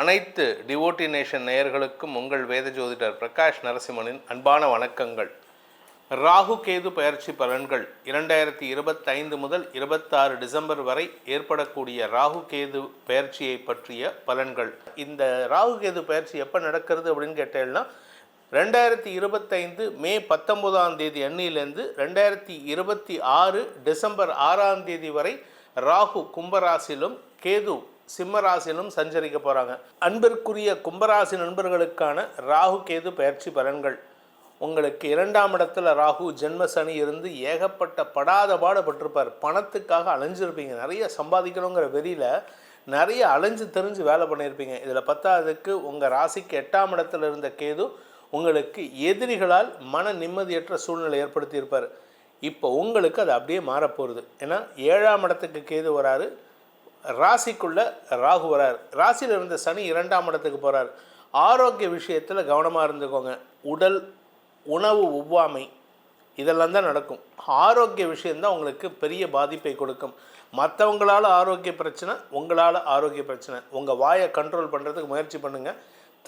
அனைத்து devotee nation நேயர்களுக்கும் உங்கள் வேத ஜோதிடர் பிரகாஷ் நரசிம்மனின் அன்பான வணக்கங்கள். ராகு கேது பயிற்சி பலன்கள் இரண்டாயிரத்தி இருபத்தைந்து முதல் இருபத்தாறு டிசம்பர் வரை ஏற்படக்கூடிய ராகு கேது பயிற்சியை பற்றிய பலன்கள். இந்த ராகு கேது பயிற்சி எப்போ நடக்கிறது அப்படின்னு கேட்டேன்னா ரெண்டாயிரத்தி இருபத்தைந்து மே பத்தொம்போதாம் தேதி அன்னியிலேருந்து ரெண்டாயிரத்தி இருபத்தி ஆறு டிசம்பர் ஆறாம் தேதி வரை ராகு கும்பராசிலும் கேது சிம்மராசிலும் சஞ்சரிக்க போகிறாங்க அன்பிற்குரிய கும்பராசி நண்பர்களுக்கான ராகு கேது பயிற்சி பலன்கள். உங்களுக்கு இரண்டாம் இடத்துல ராகு ஜென்ம சனி இருந்து ஏகப்பட்ட படாத பாடுபட்டிருப்பார் பணத்துக்காக அலைஞ்சிருப்பீங்க. நிறைய சம்பாதிக்கணுங்கிற வெறியில் நிறைய அலைஞ்சு தெரிஞ்சு வேலை பண்ணியிருப்பீங்க. இதில் பத்தாவதுக்கு உங்கள் ராசிக்கு எட்டாம் இடத்துல இருந்த கேது உங்களுக்கு எதிரிகளால் மன நிம்மதியற்ற சூழ்நிலை ஏற்படுத்தியிருப்பார். இப்போ உங்களுக்கு அது அப்படியே மாறப்போகுது. ஏன்னா ஏழாம் இடத்துக்கு கேது வராரு. ராசிக்குள்ளே ராகு வரார். ராசியில் இருந்த சனி இரண்டாம் இடத்துக்கு போகிறார் ஆரோக்கிய விஷயத்தில் கவனமாக இருந்துக்கோங்க. உடல் உணவு ஒவ்வாமை இதெல்லாம் தான் நடக்கும். ஆரோக்கிய விஷயந்தான் உங்களுக்கு பெரிய பாதிப்பை கொடுக்கும். மற்றவங்களால் ஆரோக்கிய பிரச்சனை உங்களால் ஆரோக்கிய பிரச்சனை. உங்கள் வாயை கண்ட்ரோல் பண்ணுறதுக்கு முயற்சி பண்ணுங்கள்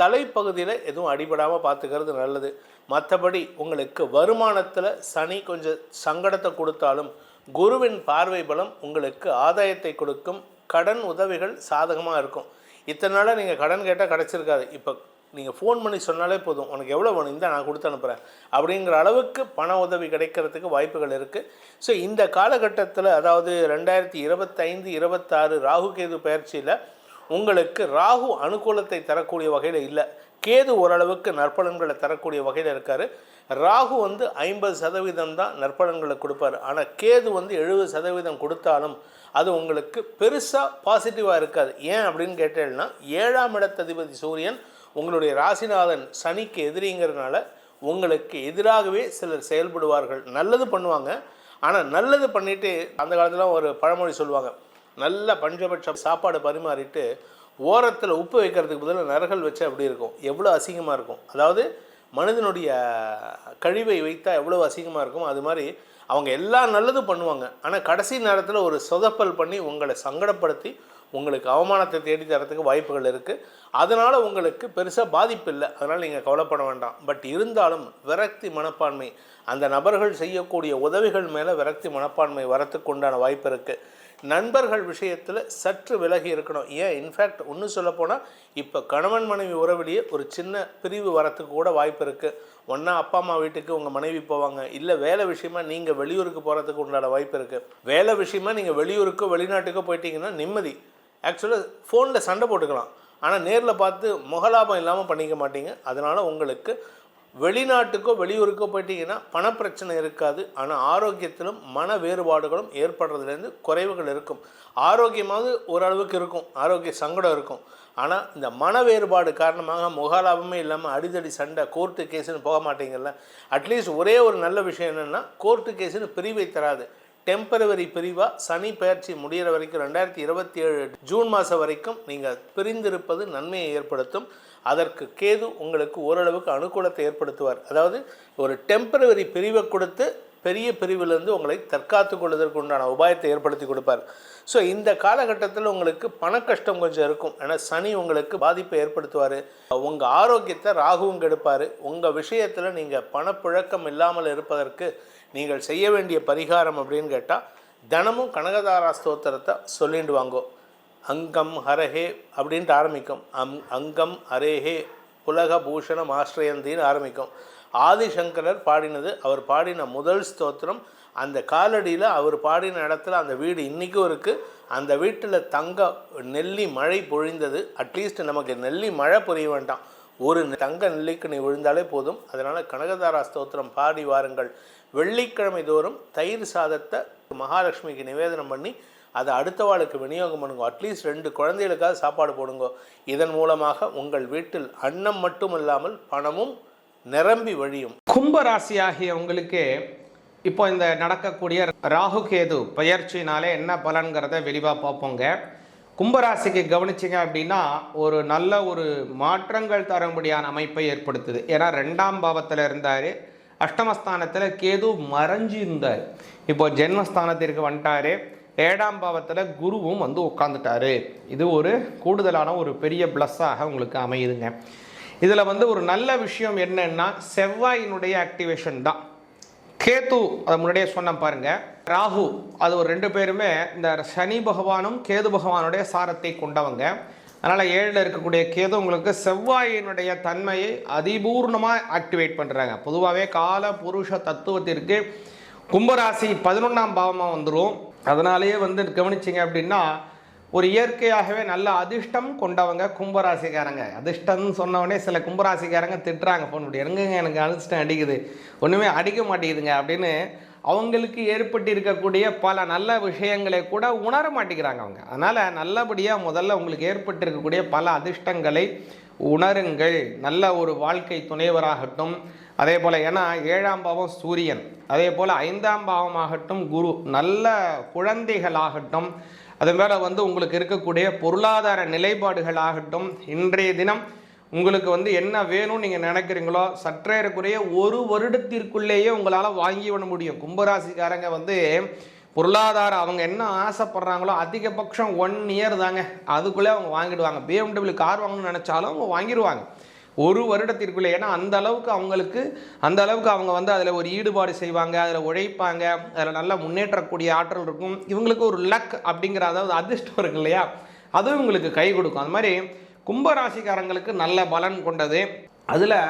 தலைப்பகுதியில் எதுவும் அடிபடாமல் பார்த்துக்கிறது நல்லது. மற்றபடி உங்களுக்கு வருமானத்தில் சனி கொஞ்சம் சங்கடத்தை கொடுத்தாலும் குருவின் பார்வை பலம் உங்களுக்கு ஆதாயத்தை கொடுக்கும். கடன் உதவிகள் சாதகமாக இருக்கும். இத்தனை நாளாக நீங்கள் கடன் கேட்டால் கிடச்சிருக்காது. இப்போ நீங்கள் ஃபோன் பண்ணி சொன்னாலே போதும். உனக்கு எவ்வளோ வேணும்? இந்த நான் கொடுத்து அனுப்புகிறேன் அப்படிங்கிற அளவுக்கு பண உதவி கிடைக்கிறதுக்கு வாய்ப்புகள் இருக்குது ஸோ இந்த காலகட்டத்தில் அதாவது ரெண்டாயிரத்தி இருபத்தைந்து இருபத்தாறு ராகு கேது பயிற்சியில் உங்களுக்கு ராகு அனுகூலத்தை தரக்கூடிய வகையில் இல்லை. கேது ஓரளவுக்கு நற்பலன்களை தரக்கூடிய வகையில் இருக்கார். ராகு வந்து ஐம்பது சதவீதம் தான் நற்பலன்களை கொடுப்பார். ஆனால் கேது வந்து எழுபது சதவீதம் கொடுத்தாலும் அது உங்களுக்கு பெருசாக பாசிட்டிவாக இருக்காது. ஏன் அப்படின்னு கேட்டேன்னா ஏழாம் இடத்ததிபதி சூரியன் உங்களுடைய ராசிநாதன் சனிக்கு எதிரிங்கிறதுனால உங்களுக்கு எதிராகவே சிலர் செயல்படுவார்கள். நல்லது பண்ணுவாங்க. ஆனால் நல்லது பண்ணிவிட்டு அந்த காலத்தில் ஒரு பழமொழி சொல்லுவாங்க. நல்ல பஞ்சபட்ச சாப்பாடு பரிமாறிட்டு ஓரத்தில் உப்பு வைக்கிறதுக்கு பதிலாக நரகல் வச்சு அப்படி இருக்கும்? எவ்வளோ அசிங்கமாக இருக்கும்? அதாவது மனிதனுடைய கழிவை வைத்தால் எவ்வளோ அசிங்கமாக இருக்கும்? அது மாதிரி அவங்க எல்லா நல்லதும் பண்ணுவாங்க. ஆனால் கடைசி நேரத்தில் ஒரு சொதப்பல் பண்ணி உங்களை சங்கடப்படுத்தி உங்களுக்கு அவமானத்தை தேடி தரத்துக்கு வாய்ப்புகள் இருக்குது அதனால் உங்களுக்கு பெருசாக பாதிப்பு இல்லை. அதனால் நீங்கள் கவலைப்பட வேண்டாம். பட் இருந்தாலும் விரக்தி மனப்பான்மை அந்த நபர்கள் செய்யக்கூடிய உதவிகள் மேலே விரக்தி மனப்பான்மை வரத்துக்கு உண்டான வாய்ப்பு இருக்குது நண்பர்கள் விஷயத்தில் சற்று விலகி இருக்கணும். ஏன்? இன்ஃபேக்ட் ஒன்று சொல்லப்போனால் இப்போ கணவன் மனைவி உறவிலேயே ஒரு சின்ன பிரிவு வரத்துக்கு கூட வாய்ப்பு இருக்குது ஒன்றா அப்பா அம்மா வீட்டுக்கு உங்கள் மனைவி போவாங்க. இல்லை வேலை விஷயமா நீங்கள் வெளியூருக்கு போகிறதுக்கு உண்டான வாய்ப்பு இருக்குது வேலை விஷயமா நீங்கள் வெளியூருக்கோ வெளிநாட்டுக்கோ போயிட்டீங்கன்னா நிம்மதி. ஆக்சுவலாக ஃபோனில் சண்டை போட்டுக்கலாம். ஆனால் நேரில் பார்த்து முகலாபம் இல்லாமல் பண்ணிக்க மாட்டீங்க. அதனால் உங்களுக்கு வெளிநாட்டுக்கோ வெளியூருக்கோ போயிட்டீங்கன்னா பணப்பிரச்சனை இருக்காது. ஆனால் ஆரோக்கியத்திலும் மன வேறுபாடுகளும் ஏற்படுறதுலேருந்து குறைவுகள் இருக்கும். ஆரோக்கியமாவது ஓரளவுக்கு இருக்கும். ஆரோக்கிய சங்கடம் இருக்கும். ஆனால் இந்த மன வேறுபாடு காரணமாக முகலாபமே இல்லாமல் அடிதடி சண்டை கோர்ட்டு கேஸுன்னு போக மாட்டீங்கல்ல. அட்லீஸ்ட் ஒரே ஒரு நல்ல விஷயம் என்னென்னா கோர்ட்டு கேஸுன்னு பிரிவை தராது. டெம்பரவரி பிரிவாக சனி பயிற்சி முடிகிற வரைக்கும் ரெண்டாயிரத்தி இருபத்தி ஏழு ஜூன் மாதம் வரைக்கும் நீங்கள் பிரிந்திருப்பது நன்மையை ஏற்படுத்தும். அதற்கு கேது உங்களுக்கு ஓரளவுக்கு அனுகூலத்தை ஏற்படுத்துவார். அதாவது ஒரு டெம்பரவரி பிரிவை கொடுத்து பெரிய பிரிவிலிருந்து உங்களை தற்காத்து கொள்வதற்கு உண்டான உபாயத்தை ஏற்படுத்தி கொடுப்பார். ஸோ இந்த காலகட்டத்தில் உங்களுக்கு பண கஷ்டம் கொஞ்சம் இருக்கும். ஏன்னா சனி உங்களுக்கு பாதிப்பை ஏற்படுத்துவார். உங்கள் ஆரோக்கியத்தை ராகுவும் கெடுப்பார் உங்கள் விஷயத்தில் நீங்கள் பணப்புழக்கம் இல்லாமல் இருப்பதற்கு நீங்கள் செய்ய வேண்டிய பரிகாரம் அப்படின்னு கேட்டால் தினமும் கனகதாரா ஸ்தோத்திரத்தை சொல்லிட்டு வாங்கோ. அங்கம் ஹரஹே அப்படின்ட்டு ஆரம்பிக்கும். அம் அங்கம் அரேஹே புலக பூஷணம் ஆசிரியந்தின்னு ஆரம்பிக்கும். ஆதிசங்கரர் பாடினது அவர் பாடின முதல் ஸ்தோத்திரம். அந்த காலடியில் அவர் பாடின இடத்துல அந்த வீடு இன்றைக்கும் இருக்குது அந்த வீட்டில் தங்க நெல்லி மழை பொழிந்தது. அட்லீஸ்ட் நமக்கு நெல்லி மழை பொரிய வேண்டாம். ஒரு தங்க நெல்லிக்கு நீ விழுந்தாலே போதும். அதனால் கனகதாரா ஸ்தோத்திரம் பாடி வாருங்கள். வெள்ளிக்கிழமை தோறும் தயிர் சாதத்தை மகாலட்சுமிக்கு நிவேதனம் பண்ணி அதை அடுத்த வாளுக்கு விநியோகம் பண்ணுங்க. அட்லீஸ்ட் ரெண்டு குழந்தைகளுக்காக சாப்பாடு போடுங்க. இதன் மூலமாக உங்கள் வீட்டில் அன்னம் மட்டும் இல்லாமல் பணமும் நிரம்பி வழியும். கும்பராசியாகிய உங்களுக்கு இப்போ இந்த நடக்கக்கூடிய ராகு கேது பயிற்சினாலே என்ன பலன்கிறத விரிவாக பார்ப்போங்க. கும்பராசிக்கு கவனிச்சிங்க அப்படின்னா ஒரு நல்ல ஒரு மாற்றங்கள் தரும்படியான அமைப்பை ஏற்படுத்துது. ஏன்னா ரெண்டாம் பாவத்தில் இருந்தார். அஷ்டமஸ்தானத்தில் கேது மறைஞ்சு இருந்தார். இப்போ ஜென்மஸ்தானத்திற்கு வந்துட்டாரு. ஏழாம் பாவத்தில் குருவும் வந்து உட்காந்துட்டாரு இது ஒரு கூடுதலான ஒரு பெரிய ப்ளஸ்ஸாக உங்களுக்கு அமையுதுங்க. இதில் வந்து ஒரு நல்ல விஷயம் என்னன்னா செவ்வாயினுடைய ஆக்டிவேஷன் தான். கேத்து அதை முன்னாடியே சொன்ன பாருங்க. ராகு அது ஒரு ரெண்டு பேருமே இந்த சனி பகவானும் கேது பகவானுடைய சாரத்தை கொண்டவங்க. அதனால் ஏழில் இருக்கக்கூடிய கேது உங்களுக்கு செவ்வாயினுடைய தன்மையை அதிபூர்ணமாக ஆக்டிவேட் பண்ணுறாங்க பொதுவாகவே கால புருஷ தத்துவத்திற்கு கும்பராசி பதினொன்றாம் பாவமாக வந்துடும் அதனாலேயே வந்து கவனிச்சிங்க அப்படின்னா ஒரு இயற்கையாகவே நல்ல அதிர்ஷ்டம் கொண்டவங்க கும்பராசிக்காரங்க. அதிர்ஷ்டம்னு சொன்னவொடனே சில கும்பராசிக்காரங்க திட்டுறாங்க ஃபோன் பண்ணி எங்கங்க எனக்கு அதிர்ஷ்டம் அடிக்குது. ஒன்றுமே அடிக்க மாட்டேங்குதுங்க அப்படின்னு அவங்களுக்கு ஏற்பட்டு இருக்கக்கூடிய பல நல்ல விஷயங்களை கூட உணர மாட்டேங்கிறாங்க அவங்க. அதனால் நல்லபடியாக முதல்ல உங்களுக்கு ஏற்பட்டிருக்கக்கூடிய பல அதிர்ஷ்டங்களை உணருங்கள். நல்ல ஒரு வாழ்க்கை துணைவராகட்டும். அதே போல் ஏன்னா ஏழாம் பாவம் சூரியன். அதே போல் ஐந்தாம் பாவமாகட்டும் குரு. நல்ல குழந்தைகளாகட்டும். அது மேலே வந்து உங்களுக்கு இருக்கக்கூடிய பொருளாதார நிலைப்பாடுகளாகட்டும். இன்றைய தினம் உங்களுக்கு வந்து என்ன வேணும்னு நீங்கள் நினைக்கிறீங்களோ சற்றேறக்குறைய ஒரு வருடத்திற்குள்ளேயே உங்களால் வாங்கி விட முடியும். கும்பராசிக்காரங்க வந்து பொருளாதாரம் அவங்க என்ன ஆசைப்படுறாங்களோ அதிகபட்சம் ஒன் இயர் தாங்க. அதுக்குள்ளே அவங்க வாங்கிடுவாங்க. பிஎம்டபிள்யூ கார் வாங்கணும்னு நினச்சாலும் அவங்க வாங்கிடுவாங்க. ஒரு வருடத்திற்குள்ளே. ஏன்னா அந்த அளவுக்கு அவங்களுக்கு அந்த அளவுக்கு அவங்க வந்து அதில் ஒரு ஈடுபாடு செய்வாங்க அதில் உழைப்பாங்க அதில் நல்ல முன்னேற்றக்கூடிய ஆற்றல் இருக்கும். இவங்களுக்கு ஒரு லக் அப்படிங்கிற அதாவது அதிர்ஷ்டம் இருக்கு இல்லையா? அதுவும் உங்களுக்கு கை கொடுக்கும். அது மாதிரி கும்பராசிக்காரங்களுக்கு நல்ல பலன் கொண்டது. அதில்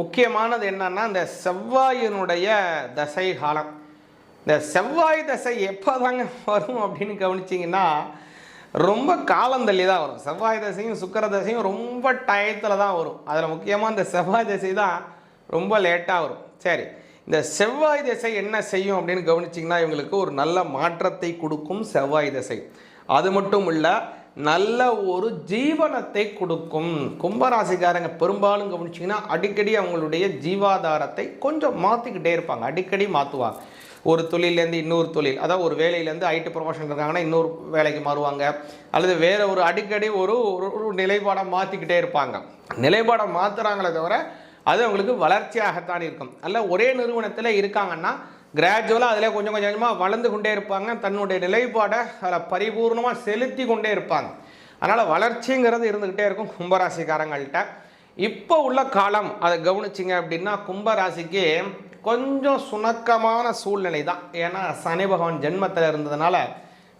முக்கியமானது என்னன்னா இந்த செவ்வாயினுடைய தசை காலம். இந்த செவ்வாய் தசை எப்போ தாங்க வரும் அப்படின்னு கவனிச்சிங்கன்னா ரொம்ப காலந்தள்ளி தான் வரும். செவ்வாய் தசையும் சுக்கர தசையும் ரொம்ப டயத்தில் தான் வரும். அதில் முக்கியமாக இந்த செவ்வாய் தசை தான் ரொம்ப லேட்டாக வரும். சரி இந்த செவ்வாய் திசை என்ன செய்யும் அப்படின்னு கவனிச்சிங்கன்னா இவங்களுக்கு ஒரு நல்ல மாற்றத்தை கொடுக்கும் செவ்வாய் திசை. அது மட்டும் இல்லை நல்ல ஒரு ஜீவனத்தை கொடுக்கும். கும்பராசிக்காரங்க பெரும்பாலும் கவனிச்சிங்கன்னா அடிக்கடி அவங்களுடைய ஜீவாதாரத்தை கொஞ்சம் மாற்றிக்கிட்டே இருப்பாங்க. அடிக்கடி மாற்றுவாங்க ஒரு தொழிலேருந்து இன்னொரு தொழில் அதாவது ஒரு வேலையிலேருந்து ஐடி ப்ரொமோஷன் இருக்காங்கன்னா இன்னொரு வேலைக்கு மாறுவாங்க. அல்லது வேறு ஒரு அடிக்கடி ஒரு ஒரு- ஒரு நிலைப்பாடை மாற்றிக்கிட்டே இருப்பாங்க. நிலைப்பாடை மாற்றுறாங்களே தவிர அது அவங்களுக்கு வளர்ச்சியாகத்தான் இருக்கும். அல்ல ஒரே நிறுவனத்தில் இருக்காங்கன்னா கிராஜுவலாக அதில் கொஞ்சம் கொஞ்சம் கொஞ்சமாக வளர்ந்து கொண்டே இருப்பாங்க. தன்னுடைய நிலைப்பாடை அதில் பரிபூர்ணமாக செலுத்தி கொண்டே இருப்பாங்க. அதனால் வளர்ச்சிங்கிறது இருந்துக்கிட்டே இருக்கும் கும்பராசிக்காரங்கள்ட்ட. இப்போ உள்ள காலம் அதை கவனிச்சிங்க அப்படின்னா கும்பராசிக்கு கொஞ்சம் சுணக்கமான சூழ்நிலை தான். ஏன்னா சனி பகவான் ஜென்மத்தில் இருந்ததுனால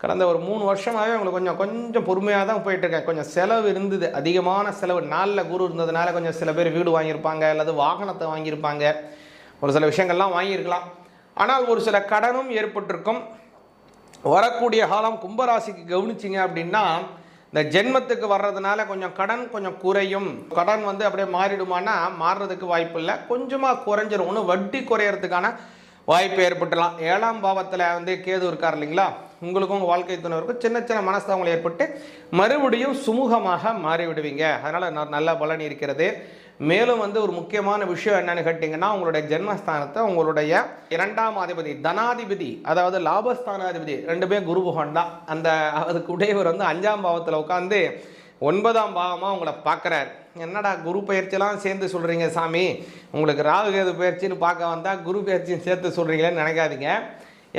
கடந்த ஒரு மூணு வருஷமாகவே உங்களுக்கு கொஞ்சம் கொஞ்சம் பொறுமையாக தான் போயிட்டுருக்கேன் கொஞ்சம் செலவு இருந்தது. அதிகமான செலவு. நாளில் குரு இருந்ததுனால கொஞ்சம் சில பேர் வீடு வாங்கியிருப்பாங்க அல்லது வாகனத்தை வாங்கியிருப்பாங்க. ஒரு சில விஷயங்கள்லாம் வாங்கியிருக்கலாம். ஆனால் ஒரு சில கடனும் ஏற்பட்டிருக்கும். வரக்கூடிய காலம் கும்பராசிக்கு கவனிச்சிங்க அப்படின்னா இந்த ஜென்மத்துக்கு வர்றதுனால கொஞ்சம் கடன் கொஞ்சம் குறையும். கடன் வந்து அப்படியே மாறிடுமானா மாறுறதுக்கு வாய்ப்பு இல்லை கொஞ்சமாக குறைஞ்சிரும். ஒன்று வட்டி குறையறதுக்கான வாய்ப்பு ஏற்பட்டுலாம். ஏழாம் பாவத்தில் வந்து கேது இருக்கார் இல்லைங்களா? உங்களுக்கும் உங்கள் வாழ்க்கை துணைவருக்கும் சின்ன சின்ன மனஸ்தாவங்கள் ஏற்பட்டு மறுபடியும் சுமூகமாக மாறிவிடுவீங்க. அதனால் நல்ல பலன் இருக்கிறது. மேலும் வந்து ஒரு முக்கியமான விஷயம் என்னன்னு கேட்டிங்கன்னா உங்களுடைய ஜென்மஸ்தானத்தை உங்களுடைய இரண்டாம் அதிபதி தனாதிபதி அதாவது லாபஸ்தானாதிபதி ரெண்டுமே குரு பகவான் தான். அந்த அதுக்கு உடையவர் வந்து அஞ்சாம் பாவத்தில் உட்காந்து ஒன்பதாம் பாவமாக உங்களை பார்க்குறாரு. என்னடா குரு பயிற்சியெல்லாம் சேர்ந்து சொல்கிறீங்க சாமி? உங்களுக்கு ராகுகேது பயிற்சின்னு பார்க்க வந்தால் குரு பயிற்சியும் சேர்த்து சொல்கிறீங்களேன்னு நினைக்காதீங்க.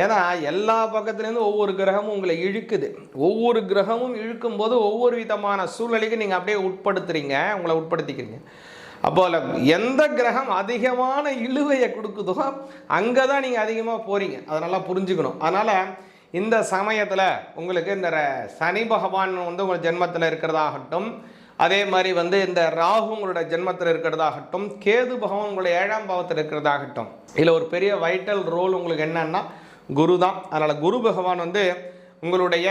ஏன்னா எல்லா பக்கத்துலேருந்து ஒவ்வொரு கிரகமும் உங்களை இழுக்குது. ஒவ்வொரு கிரகமும் இழுக்கும்போது ஒவ்வொரு விதமான சூழ்நிலைக்கு நீங்கள் அப்படியே உட்படுத்துறீங்க. உங்களை உட்படுத்திக்கிறீங்க. அப்போ எந்த கிரகம் அதிகமான இழுவையை கொடுக்குதோ அங்கே தான் நீங்கள் அதிகமாக போகிறீங்க அதை நல்லா புரிஞ்சுக்கணும். அதனால் இந்த சமயத்தில் உங்களுக்கு இந்த சனி பகவான் வந்து உங்கள் ஜென்மத்தில் இருக்கிறதாகட்டும் அதே மாதிரி வந்து இந்த ராகு உங்களோட ஜென்மத்தில் இருக்கிறதாகட்டும் கேது பகவான் உங்களுடைய ஏழாம் பாவத்தில் இருக்கிறதாகட்டும். இதில் ஒரு பெரிய வைட்டல் ரோல் உங்களுக்கு என்னன்னா குரு தான் அதனால் குரு பகவான் வந்து உங்களுடைய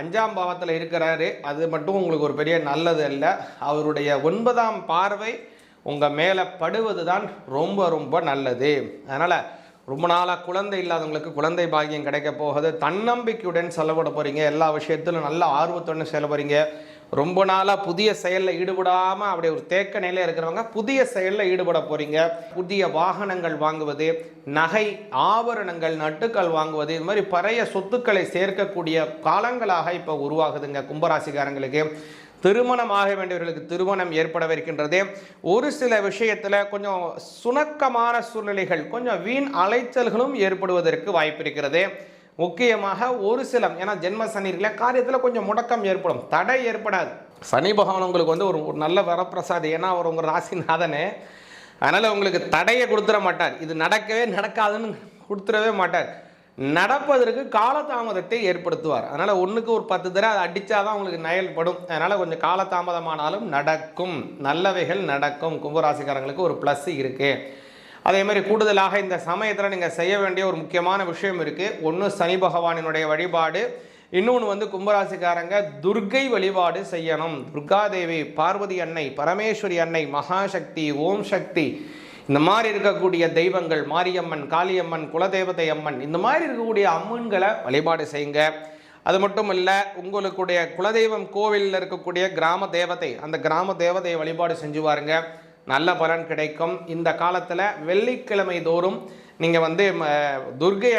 அஞ்சாம் பாவத்தில் இருக்கிறாரு. அது மட்டும் உங்களுக்கு ஒரு பெரிய நல்லது இல்லை அவருடைய ஒன்பதாம் பார்வை உங்கள் மேலே படுவது தான் ரொம்ப ரொம்ப நல்லது. அதனால் ரொம்ப நாளாக குழந்தை இல்லாதவங்களுக்கு குழந்தை பாக்கியம் கிடைக்க போகுது. தன்னம்பிக்கையுடன் செலவிட போகிறீங்க எல்லா விஷயத்திலும் நல்ல ஆர்வத்துடன் செலவுறீங்க ரொம்ப நாளாக புதிய செயலில் ஈடுபடாமல் அப்படியே ஒரு தேக்க நிலையில் இருக்கிறவங்க புதிய செயலில் ஈடுபட போகிறீங்க புதிய வாகனங்கள் வாங்குவது நகை ஆபரணங்கள் நட்டுக்கள் வாங்குவது இது மாதிரி பழைய சொத்துக்களை சேர்க்கக்கூடிய காலங்களாக இப்போ உருவாகுதுங்க கும்பராசிக்காரங்களுக்கு. திருமணம் ஆக வேண்டியவர்களுக்கு திருமணம் ஏற்படவிருக்கின்றது ஒரு சில விஷயத்தில் கொஞ்சம் சுணக்கமான சூழ்நிலைகள் கொஞ்சம் வீண் அலைச்சல்களும் ஏற்படுவதற்கு வாய்ப்பு இருக்கிறது. முக்கியமாக ஒரு சில ஏன்னா ஜென்ம சனியில காரியத்தில் கொஞ்சம் முடக்கம் ஏற்படும் தடை ஏற்படாது. சனி பகவான் உங்களுக்கு வந்து ஒரு ஒரு நல்ல வரப்பிரசாதி ஏன்னா அவர் உங்கள் ராசிநாதனே. அதனால் உங்களுக்கு தடையை கொடுத்துட மாட்டார். இது நடக்கவே நடக்காதுன்னு கொடுத்துடவே மாட்டார். நடப்பதற்கு காலதாமதத்தை ஏற்படுத்துவார். அதனால் ஒன்றுக்கு ஒரு பத்து தடவை அதை அடித்தாதான் உங்களுக்கு நயல்படும். அதனால் கொஞ்சம் காலதாமதமானாலும் நடக்கும். நல்லவைகள் நடக்கும். கும்பராசிக்காரங்களுக்கு ஒரு ப்ளஸ் இருக்குது அதே மாதிரி கூடுதலாக இந்த சமயத்தில் நீங்கள் செய்ய வேண்டிய ஒரு முக்கியமான விஷயம் இருக்குது ஒன்று சனி பகவானினுடைய வழிபாடு. இன்னொன்று வந்து கும்பராசிக்காரங்க துர்க்கை வழிபாடு செய்யணும். துர்காதேவி பார்வதி அன்னை பரமேஸ்வரி அன்னை மகாசக்தி ஓம் சக்தி இந்த மாதிரி இருக்கக்கூடிய தெய்வங்கள் மாரியம்மன் காளியம்மன் குலதேவதை அம்மன் இந்த மாதிரி இருக்கக்கூடிய அம்மன்களை வழிபாடு செய்யுங்க. அது மட்டும் இல்லை உங்களுடைய குலதெய்வம் கோவிலில் இருக்கக்கூடிய கிராம தேவதை அந்த கிராம தேவதையை வழிபாடு செஞ்சு பாருங்க. நல்ல பலன் கிடைக்கும். இந்த காலத்தில் வெள்ளிக்கிழமை தோறும் நீங்கள் வந்து ம,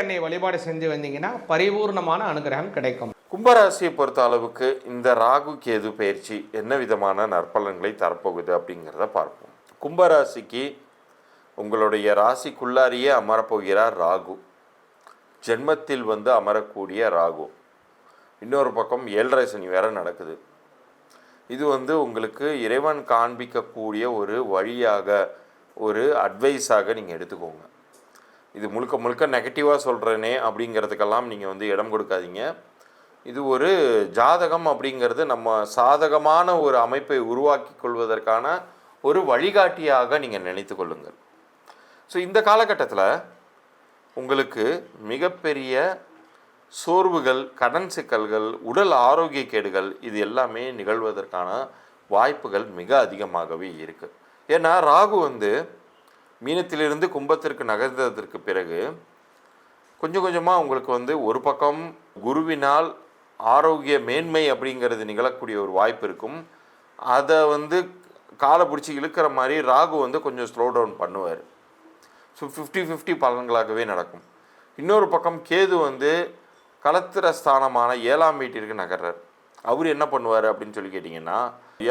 அன்னை வழிபாடு செஞ்சு வந்தீங்கன்னா பரிபூர்ணமான அனுகிரகம் கிடைக்கும். கும்பராசியை பொறுத்த அளவுக்கு இந்த ராகு கேது பயிற்சி என்ன விதமான நற்பலன்களை தரப்போகுது அப்படிங்கிறத பார்ப்போம். கும்பராசிக்கு உங்களுடைய ராசிக்குள்ளாரியே அமரப்போகிறார் ராகு. ஜென்மத்தில் வந்து அமரக்கூடிய ராகு. இன்னொரு பக்கம் ஏழரை சனி வேற நடக்குது. இது வந்து உங்களுக்கு இறைவன் காண்பிக்கக்கூடிய ஒரு வழியாக ஒரு அட்வைஸாக நீங்கள் எடுத்துக்கோங்க. இது முழுக்க முழுக்க நெகட்டிவாக சொல்கிறேனே அப்படிங்கிறதுக்கெல்லாம் நீங்கள் வந்து இடம் கொடுக்காதீங்க. இது ஒரு ஜாதகம் அப்படிங்கிறது நம்ம சாதகமான ஒரு அமைப்பை உருவாக்கி கொள்வதற்கான ஒரு வழிகாட்டியாக நீங்கள் நினைத்து கொள்ளுங்கள். ஸோ இந்த காலகட்டத்தில் உங்களுக்கு மிகப்பெரிய சோர்வுகள் கடன் சிக்கல்கள் உடல் ஆரோக்கிய கேடுகள் இது எல்லாமே நிகழ்வதற்கான வாய்ப்புகள் மிக அதிகமாகவே இருக்குது ஏன்னா ராகு வந்து மீனத்திலிருந்து கும்பத்திற்கு நகர்ந்ததற்கு பிறகு கொஞ்சம் கொஞ்சமாக உங்களுக்கு வந்து ஒரு பக்கம் குருவினால் ஆரோக்கிய மேன்மை அப்படிங்கிறது நிகழக்கூடிய ஒரு வாய்ப்பு இருக்கும். அதை வந்து காலை பிடிச்சி இழுக்கிற மாதிரி ராகு வந்து கொஞ்சம் ஸ்லோ டவுன் பண்ணுவார். ஸோ ஃபிஃப்டி ஃபிஃப்டி பலன்களாகவே நடக்கும். இன்னொரு பக்கம் கேது வந்து களத்திர ஸ்தானமான ஏழாம் வீட்டிற்கு நகர்றார். அவர் என்ன பண்ணுவார் அப்படின்னு சொல்லி கேட்டிங்கன்னா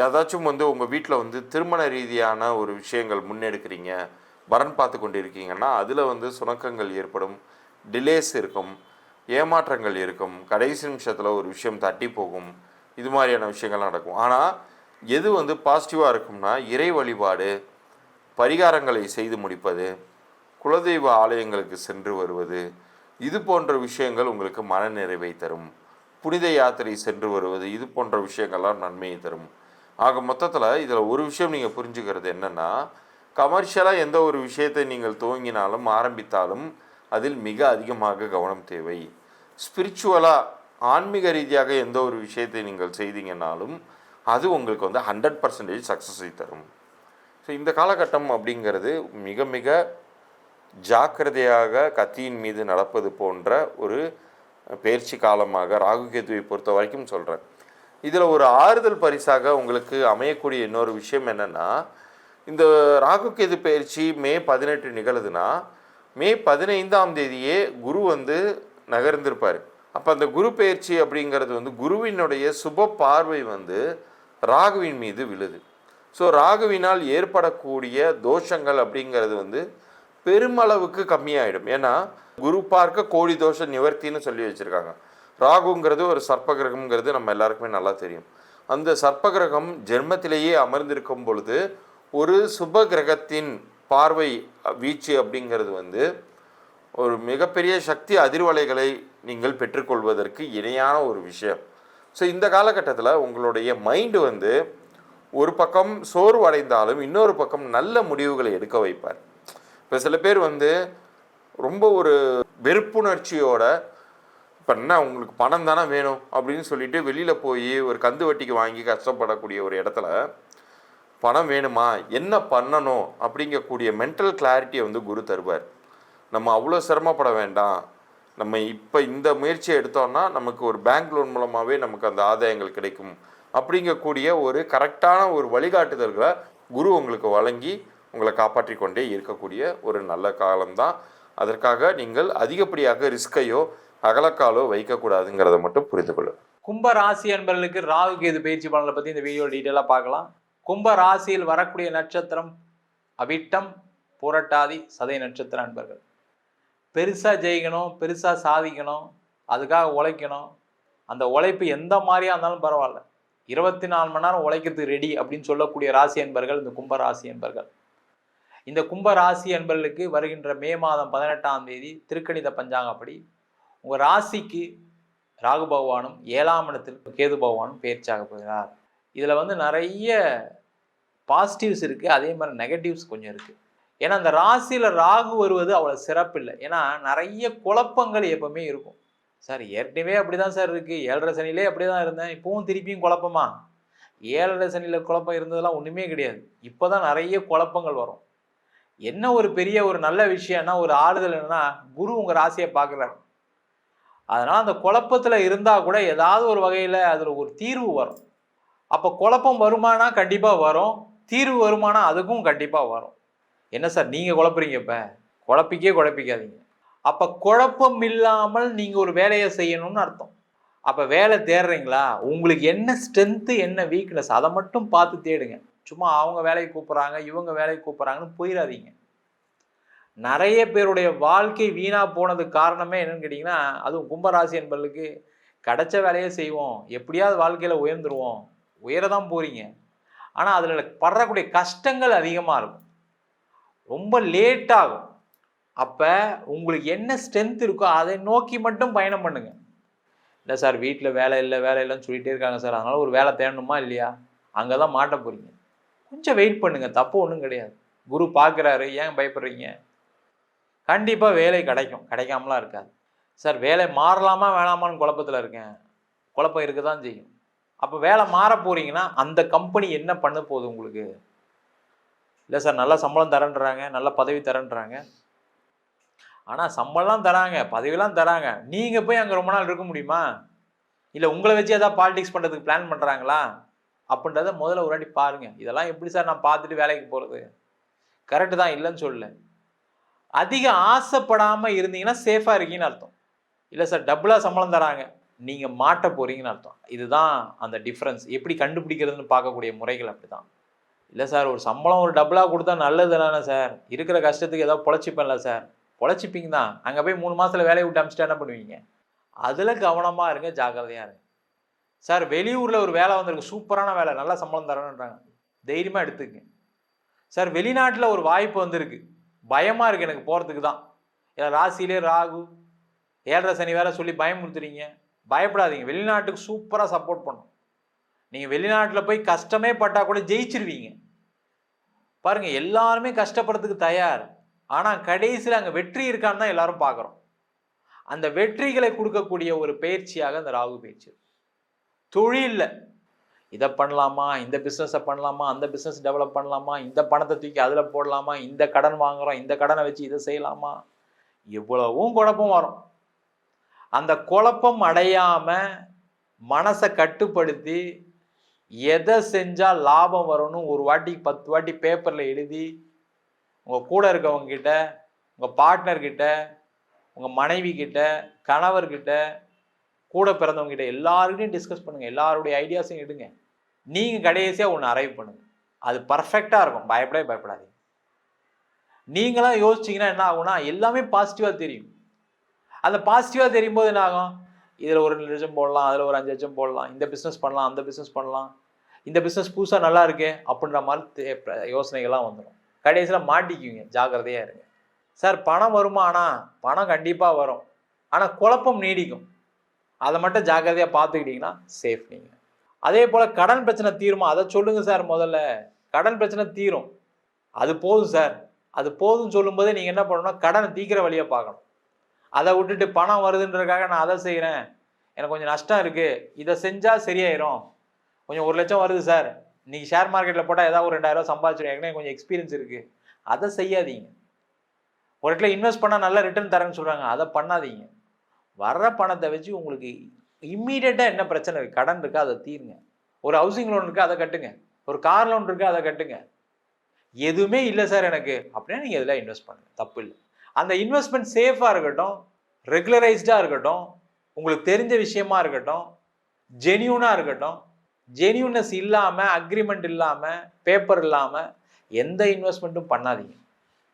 ஏதாச்சும் வந்து உங்கள் வீட்டில் வந்து திருமண ரீதியான ஒரு விஷயங்கள் முன்னெடுக்கிறீங்க வரன் பார்த்து கொண்டு இருக்கீங்கன்னா அதில் வந்து சுணக்கங்கள் ஏற்படும் டிலேஸ் இருக்கும் ஏமாற்றங்கள் இருக்கும் கடைசி நிமிஷத்தில் ஒரு விஷயம் தட்டி போகும் இது மாதிரியான விஷயங்கள் நடக்கும். ஆனால் எது வந்து பாசிட்டிவாக இருக்கும்னா இறை வழிபாடு பரிகாரங்களை செய்து முடிப்பது குலதெய்வ ஆலயங்களுக்கு சென்று வருவது இது போன்ற விஷயங்கள் உங்களுக்கு மனநிறைவை தரும். புனித யாத்திரை சென்று வருவது இது போன்ற விஷயங்கள்லாம் நன்மையை தரும். ஆக மொத்தத்தில் இதில் ஒரு விஷயம் நீங்கள் புரிஞ்சுக்கிறது என்னென்னா கமர்ஷியலாக எந்த ஒரு விஷயத்தை நீங்கள் துவங்கினாலும் ஆரம்பித்தாலும் அதில் மிக அதிகமாக கவனம் தேவை. ஸ்பிரிச்சுவலாக ஆன்மீக ரீதியாக எந்த ஒரு விஷயத்தை நீங்கள் செய்தீங்கன்னாலும் அது உங்களுக்கு வந்து ஹண்ட்ரட் பர்சன்டேஜ் சக்ஸஸை தரும். ஸோ இந்த காலகட்டம் அப்படிங்கிறது மிக மிக ஜாக்கிரதையாக கத்தியின் மீது நடப்பது போன்ற ஒரு பயிற்சி காலமாக ராகு கேதுவை பொறுத்த வரைக்கும் சொல்கிறேன் இதில் ஒரு ஆறுதல் பரிசாக உங்களுக்கு அமையக்கூடிய இன்னொரு விஷயம் என்னென்னா இந்த ராகு கேது பயிற்சி மே பதினெட்டு நிகழுதுன்னா மே பதினைந்தாம் தேதியே குரு வந்து நகர்ந்திருப்பார். அப்போ அந்த குரு பயிற்சி அப்படிங்கிறது வந்து குருவினுடைய சுப பார்வை வந்து ராகுவின் மீது விழுது. ஸோ ராகுவினால் ஏற்படக்கூடிய தோஷங்கள் அப்படிங்கிறது வந்து பெருமளவுக்கு கம்மியாயிடும். ஏன்னா குரு பார்க்க கோடி தோஷ நிவர்த்தின்னு சொல்லி வச்சுருக்காங்க. ராகுங்கிறது ஒரு சர்ப்ப கிரகம்ங்கிறது நம்ம எல்லாருக்குமே நல்லா தெரியும். அந்த சர்ப்ப கிரகம் ஜென்மத்திலேயே அமர்ந்திருக்கும் பொழுது ஒரு சுப கிரகத்தின் பார்வை வீச்சு அப்படிங்கிறது வந்து ஒரு மிகப்பெரிய சக்தி அதிர்வலைகளை நீங்கள் பெற்றுக்கொள்வதற்கு இணையான ஒரு விஷயம். ஸோ இந்த காலகட்டத்தில் உங்களுடைய மைண்டு வந்து ஒரு பக்கம் சோர்வடைந்தாலும் இன்னொரு பக்கம் நல்ல முடிவுகளை எடுக்க வைப்பார். இப்போ சில பேர் வந்து ரொம்ப ஒரு வெறுப்புணர்ச்சியோட இப்போ என்ன உங்களுக்கு பணம் தானே வேணும் அப்படின்னு சொல்லிட்டு வெளியில் போய் ஒரு கந்து வட்டிக்கு வாங்கி கஷ்டப்படக்கூடிய ஒரு இடத்துல பணம் வேணுமா? என்ன பண்ணணும்? அப்படிங்கக்கூடிய மென்டல் கிளாரிட்டியை வந்து குரு தருவார். நம்ம அவ்வளோ சிரமப்பட வேண்டாம். நம்ம இப்போ இந்த முயற்சியை எடுத்தோம்னா நமக்கு ஒரு பேங்க் லோன் மூலமாகவே நமக்கு அந்த ஆதாயங்கள் கிடைக்கும். அப்படிங்கக்கூடிய ஒரு கரெக்டான ஒரு வழிகாட்டுதல்களை குரு உங்களுக்கு வழங்கி உங்களை காப்பாற்றி கொண்டே இருக்கக்கூடிய ஒரு நல்ல காலம்தான். அதற்காக நீங்கள் அதிகப்படியாக ரிஸ்கையோ அகலக்காலோ வைக்கக்கூடாதுங்கிறத மட்டும் புரிந்து கொள்ளும் கும்ப ராசி அன்பர்களுக்கு ராகு கேது பயிற்சி பலனை பற்றி இந்த வீடியோ டீட்டெயிலாக பார்க்கலாம். கும்ப ராசியில் வரக்கூடிய நட்சத்திரம் அவிட்டம் புரட்டாதி சதை நட்சத்திர அன்பர்கள். பெருசாக ஜெயிக்கணும் பெருசாக சாதிக்கணும் அதுக்காக உழைக்கணும். அந்த உழைப்பு எந்த மாதிரியாக இருந்தாலும் பரவாயில்ல. இருபத்தி நாலு மணி நேரம் உழைக்கிறதுக்கு ரெடி அப்படின்னு சொல்லக்கூடிய ராசி என்பர்கள் இந்த கும்ப ராசி என்பர்கள் இந்த கும்ப ராசி அன்பர்களுக்கு வருகின்ற மே மாதம் பதினெட்டாம் தேதி திருக்கணித பஞ்சாங்கப்படி உங்கள் ராசிக்கு ராகு பகவானும் ஏழாம் இடத்தில் கேது பகவானும் பயிற்சியாக போகிறார். இதில் வந்து நிறைய பாசிட்டிவ்ஸ் இருக்குது அதே மாதிரி நெகட்டிவ்ஸ் கொஞ்சம் இருக்குது ஏன்னா அந்த ராசியில் ராகு வருவது அவ்வளோ சிறப்பு இல்லை ஏன்னா நிறைய குழப்பங்கள் எப்பவுமே இருக்கும். சார் ஏற்கனவே அப்படி தான் சார் இருக்குது ஏழரை சனிலே அப்படி தான் இருந்தேன். இப்போவும் திருப்பியும் குழப்பமா? ஏழரை சனியில் குழப்பம் இருந்ததெல்லாம் ஒன்றுமே கிடையாது. இப்போ தான் நிறைய குழப்பங்கள் வரும். என்ன ஒரு பெரிய ஒரு நல்ல விஷயம்னா ஒரு ஆறுதல் என்னன்னா குரு உங்கள் ராசியை பார்க்குறாரு. அதனால் அந்த குழப்பத்தில் இருந்தால் கூட ஏதாவது ஒரு வகையில் அதில் ஒரு தீர்வு வரும். அப்போ குழப்பம் வருமானா கண்டிப்பாக வரும். தீர்வு வருமானா அதுக்கும் கண்டிப்பாக வரும். என்ன சார் நீங்கள் குழப்புறீங்க இப்போ? குழப்பிக்கே குழப்பிக்காதீங்க. அப்போ குழப்பம் இல்லாமல் நீங்கள் ஒரு வேலையை செய்யணும்னு அர்த்தம். அப்போ வேலை தேடுறீங்களா? உங்களுக்கு என்ன ஸ்ட்ரென்த்து என்ன வீக்னஸ் அதை மட்டும் பார்த்து தேடுங்க. சும்மா அவங்க வேலைக்கு கூப்பிட்றாங்க இவங்க வேலைக்கு கூப்பிட்றாங்கன்னு போயிடாதீங்க நிறைய பேருடைய வாழ்க்கை வீணாக போனதுக்கு காரணமே என்னன்னு கேட்டிங்கன்னா அதுவும் கும்பராசி என்பதுக்கு கிடைச்ச வேலையை செய்வோம் எப்படியாவது வாழ்க்கையில் உயர்ந்துருவோம் உயர தான் போகிறீங்க ஆனால் அதில் படுறக்கூடிய கஷ்டங்கள் அதிகமாக இருக்கும். ரொம்ப லேட் ஆகும். அப்போ உங்களுக்கு என்ன ஸ்ட்ரென்த் இருக்கோ அதை நோக்கி மட்டும் பயணம் பண்ணுங்கள் இல்லை சார் வீட்டில் வேலை இல்லை வேலை இல்லைன்னு சொல்லிகிட்டே இருக்காங்க சார். அதனால் ஒரு வேலை தேடணுமா இல்லையா? அங்கே தான் மாட்ட போகிறீங்க கொஞ்சம் வெயிட் பண்ணுங்க. தப்பு ஒன்றும் கிடையாது. குரு பார்க்குறாரு. ஏன் பயப்படுறீங்க? கண்டிப்பாக வேலை கிடைக்கும். கிடைக்காமலாம் இருக்காது. சார் வேலை மாறலாமா வேணாமான்னு குழப்பத்தில் இருக்கேன். குழப்பம் இருக்க தான் செய்யும். அப்போ வேலை மாற போகிறீங்கன்னா அந்த கம்பெனி என்ன பண்ண போகுது உங்களுக்கு? இல்லை சார் நல்ல சம்பளம் தரேன்றாங்க. நல்ல பதவி தரேன்றாங்க. ஆனால் சம்பளம்லாம் தராங்க. பதவிலாம் தராங்க. நீங்கள் போய் அங்கே ரொம்ப நாள் இருக்க முடியுமா? இல்லை உங்களை வச்சு ஏதாவது பாலிடிக்ஸ் பண்ணுறதுக்கு பிளான் பண்ணுறாங்களா அப்படின்றத முதல்ல ஒரு வாட்டி பாருங்கள் இதெல்லாம் எப்படி சார் நான் பார்த்துட்டு வேலைக்கு போகிறது கரெக்டு தான் இல்லைன்னு சொல்லல. அதிக ஆசைப்படாமல் இருந்தீங்கன்னா சேஃபாக இருக்கீங்கன்னு அர்த்தம். இல்லை சார் டபுளாக சம்பளம் தராங்க. நீங்கள் மாட்ட போகிறீங்கன்னு அர்த்தம். இதுதான் அந்த டிஃப்ரென்ஸ் எப்படி கண்டுபிடிக்கிறதுன்னு பார்க்கக்கூடிய முறைகள் அப்படி தான் இல்லை சார் ஒரு சம்பளம் ஒரு டபுளாக கொடுத்தா நல்லது தானே சார்? இருக்கிற கஷ்டத்துக்கு ஏதாவது பொழைச்சிப்பேன்ல சார். பொழைச்சிப்பீங்க தான். அங்கே போய் மூணு மாதத்தில் வேலையை விட்டு அமிச்சிட்டா என்ன பண்ணுவீங்க? அதில் கவனமாக இருங்க ஜாக்கிரதையாக இருங்க. சார் வெளியூரில் ஒரு வேலை வந்திருக்கு. சூப்பரான வேலை. நல்லா சம்பளம் தரணுன்றாங்க தைரியமாக எடுத்துக்கங்க. சார் வெளிநாட்டில் ஒரு வாய்ப்பு வந்திருக்கு. பயமாக இருக்குது எனக்கு போகிறதுக்கு தான். ஏன்னா ராசியிலே ராகு ஏழரை சனி வேலை சொல்லி பயமுறுத்துறீங்க பயப்படாதீங்க. வெளிநாட்டுக்கு சூப்பராக சப்போர்ட் பண்ணும் நீங்கள் வெளிநாட்டில் போய் கஷ்டமே பட்டால் கூட ஜெயிச்சிருவீங்க. பாருங்கள் எல்லாருமே கஷ்டப்படுறதுக்கு தயார். ஆனால் கடைசியில் அங்கே வெற்றி இருக்கான்னு தான் எல்லாரும் பார்க்குறோம். அந்த வெற்றிகளை கொடுக்கக்கூடிய ஒரு பயிற்சியாக அந்த ராகு பயிற்சி தொழிலில். இதை பண்ணலாமா? இந்த பிஸ்னஸை பண்ணலாமா? அந்த பிஸ்னஸ் டெவலப் பண்ணலாமா? இந்த பணத்தை தூக்கி அதில் போடலாமா? இந்த கடன் வாங்குகிறோம் இந்த கடனை வச்சு இதை செய்யலாமா? இவ்வளவும் குழப்பம் வரும். அந்த குழப்பம் அடையாமல் மனசை கட்டுப்படுத்தி எதை செஞ்சால் லாபம் வரும்னு ஒரு வாட்டி பத்து வாட்டி பேப்பரில் எழுதி உங்கள் கூட இருக்கவங்க கிட்ட உங்கள் பார்ட்னர்கிட்ட உங்கள் மனைவி கிட்ட கணவர்கிட்ட கூட பிறந்தவங்க கிட்ட எல்லாருக்கிட்டையும் டிஸ்கஸ் பண்ணுங்கள் எல்லாருடைய ஐடியாஸையும் எடுங்க. நீங்கள் கடைசியாக ஒன்று அரைவ் பண்ணுங்கள் அது பர்ஃபெக்டாக இருக்கும். பயப்படவே பயப்படாதீங்க. நீங்களாம் யோசிச்சீங்கன்னா என்ன ஆகும்னா எல்லாமே பாசிட்டிவாக தெரியும். அந்த பாசிட்டிவாக தெரியும் போது என்ன ஆகும்? இதில் ஒரு ரெண்டு லட்சம் போடலாம் அதில் ஒரு அஞ்சு லட்சம் போடலாம் இந்த பிஸ்னஸ் பண்ணலாம் அந்த பிஸ்னஸ் பண்ணலாம். இந்த பிஸ்னஸ் புதுசாக நல்லா இருக்கே அப்படின்ற மாதிரி யோசனைகள்லாம் வந்துடும் கடைசியில் மாட்டிக்குவீங்க. ஜாக்கிரதையாக இருங்க. சார் பணம் வருமா? ஆனால் பணம் கண்டிப்பாக வரும். ஆனால் குழப்பம் நீடிக்கும். அதை மட்டும் ஜாக்கிரதையாக பார்த்துக்கிட்டிங்கன்னா சேஃப் நீங்கள் அதே போல் கடன் பிரச்சனை தீருமா? அதை சொல்லுங்கள் சார் முதல்ல. கடன் பிரச்சனை தீரும். அது போதும் சார் அது போதும்னு சொல்லும்போதே நீங்கள் என்ன பண்ணணும்னா கடனை தீக்கிற வழியை பார்க்கணும். அதை விட்டுட்டு பணம் வருதுன்றதுக்காக நான் அதை செய்கிறேன் எனக்கு கொஞ்சம் நஷ்டம் இருக்குது இதை செஞ்சால் சரியாயிரும். கொஞ்சம் ஒரு லட்சம் வருது சார் இன்னைக்கு ஷேர் மார்க்கெட்டில் போட்டால் ஏதாவது ஒரு ரெண்டாயிரம் சம்பாதிச்சிடும் ஏற்கனவே கொஞ்சம் எக்ஸ்பீரியன்ஸ் இருக்குது அதை செய்யாதீங்க. ஒரு இடத்துல இன்வெஸ்ட் பண்ணால் நல்லா ரிட்டர்ன் தரேன்னு சொல்கிறாங்க அதை பண்ணாதீங்க. வர்ற பணத்தை வச்சு உங்களுக்கு இம்மீடியட்டாக என்ன பிரச்சனை இருக்குது கடன் இருக்கா? அதை தீருங்க. ஒரு ஹவுசிங் லோன் இருக்கா? அதை கட்டுங்க. ஒரு கார் லோன் இருக்கா? அதை கட்டுங்க. எதுவுமே இல்லை சார் எனக்கு. அப்படின்னா நீங்கள் இதில் இன்வெஸ்ட் பண்ணுங்க. தப்பு இல்லை. அந்த இன்வெஸ்ட்மெண்ட் சேஃபாக இருக்கட்டும் ரெகுலரைஸ்டாக இருக்கட்டும் உங்களுக்கு தெரிஞ்ச விஷயமா இருக்கட்டும் ஜெனியூனாக இருக்கட்டும் ஜெனியூனஸ் இல்லாமல் அக்ரிமெண்ட் இல்லாமல் பேப்பர் இல்லாமல் எந்த இன்வெஸ்ட்மெண்ட்டும் பண்ணாதீங்க.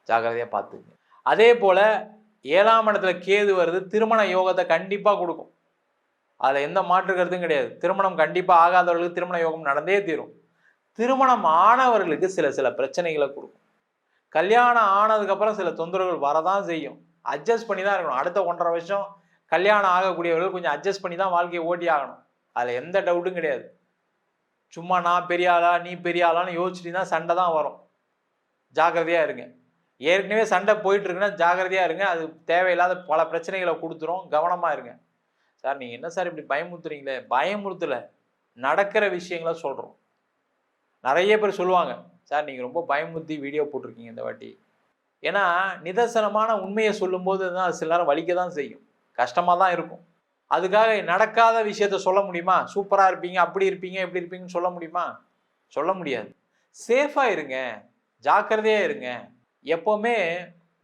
ஜாக்கிரதையாக பார்த்துங்க அதே போல் ஏழாம் இடத்துல கேது வருது திருமண யோகத்தை கண்டிப்பாக கொடுக்கும். அதில் எந்த மாற்று கருத்தும் கிடையாது. திருமணம் கண்டிப்பாக ஆகாதவர்களுக்கு திருமண யோகம் நடந்தே தீரும். திருமணம் ஆனவர்களுக்கு சில சில பிரச்சனைகளை கொடுக்கும். கல்யாணம் ஆனதுக்கப்புறம் சில தொந்தரவுகள் வரதான் செய்யும். அட்ஜஸ்ட் பண்ணி தான் இருக்கணும். அடுத்த ஒன்றரை வருஷம் கல்யாணம் ஆகக்கூடியவர்கள் கொஞ்சம் அட்ஜஸ்ட் பண்ணி தான் வாழ்க்கையை ஓட்டி ஆகணும். அதில் எந்த டவுட்டும் கிடையாது. சும்மா நான் பெரிய ஆளா நீ பெரிய ஆளான்னு யோசிச்சுட்டு தான் சண்டை தான் வரும். ஜாக்கிரதையாக இருங்க. ஏற்கனவே சண்டை போயிட்டு இருக்குன்னா இருங்க. அது தேவையில்லாத பல பிரச்சனைகளை கொடுத்துரும். கவனமாக இருங்க. சார் நீங்கள் என்ன சார் இப்படி பயமுறுத்துறீங்களே? பயமுறுத்தலை. நடக்கிற விஷயங்களை சொல்கிறோம் நிறைய பேர் சொல்லுவாங்க. சார் நீங்கள் ரொம்ப பயமுறுத்தி வீடியோ போட்டிருக்கீங்க இந்த வாட்டி. ஏன்னா நிதர்சனமான உண்மையை சொல்லும்போது தான் அது சில நேரம் வலிக்க தான் செய்யும். கஷ்டமாக தான் இருக்கும். அதுக்காக நடக்காத விஷயத்த சொல்ல முடியுமா? சூப்பராக இருப்பீங்க அப்படி இருப்பீங்க இப்படி இருப்பீங்கன்னு சொல்ல முடியுமா? சொல்ல முடியாது. சேஃபாக இருங்க. ஜாக்கிரதையாக இருங்க. எப்போவுமே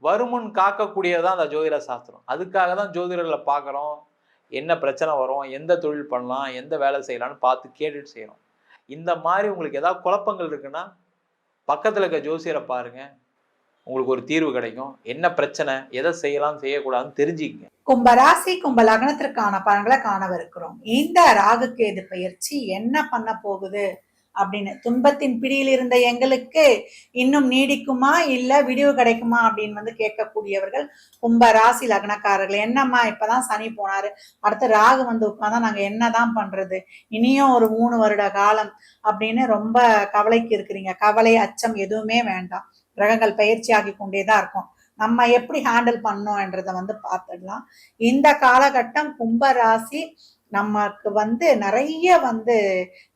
வருமுன் காக்கக்கூடியதான் அந்த ஜோதிட சாஸ்திரம். அதுக்காக தான் ஜோதிடர்களை பார்க்குறோம். என்ன பிரச்சனை வரும் எந்த தொழில் பண்ணலாம் எந்த வேலை செய்யலாம்னு பார்த்து கேட்டுட்டு செய்கிறோம் இந்த மாதிரி உங்களுக்கு ஏதாவது குழப்பங்கள் இருக்குன்னா பக்கத்தில் இருக்க ஜோசியரை பாருங்க. உங்களுக்கு ஒரு தீர்வு கிடைக்கும். என்ன பிரச்சனை எதை செய்யலாம் செய்யக்கூடாதுன்னு தெரிஞ்சுக்கங்க. கும்பராசி கும்ப லக்னத்திற்கான பலன்களை காணவிருக்கிறோம். இந்த ராகு கேது பயிற்சி என்ன பண்ண போகுது? அப்படின்னு. துன்பத்தின் பிடியில் இருந்த எங்களுக்கு இன்னும் நீடிக்குமா இல்ல விடிவு கிடைக்குமா அப்படின்னு வந்து கேட்கக்கூடியவர்கள் கும்ப ராசி லக்னக்காரர்கள். என்னம்மா இப்பதான் சனி போனாரு. அடுத்து ராகு வந்து உட்காந்தா நாங்க என்னதான் பண்றது? இனியும் ஒரு மூணு வருட காலம் அப்படின்னு ரொம்ப கவலைக்கு இருக்கிறீங்க. கவலை அச்சம் எதுவுமே வேண்டாம். கிரகங்கள் பயிற்சி ஆகி கொண்டேதான் இருக்கும். நம்ம எப்படி ஹேண்டில் பண்ணோம்ன்றத வந்து பார்த்துடலாம். இந்த காலகட்டம் கும்ப ராசி நமக்கு வந்து நிறைய வந்து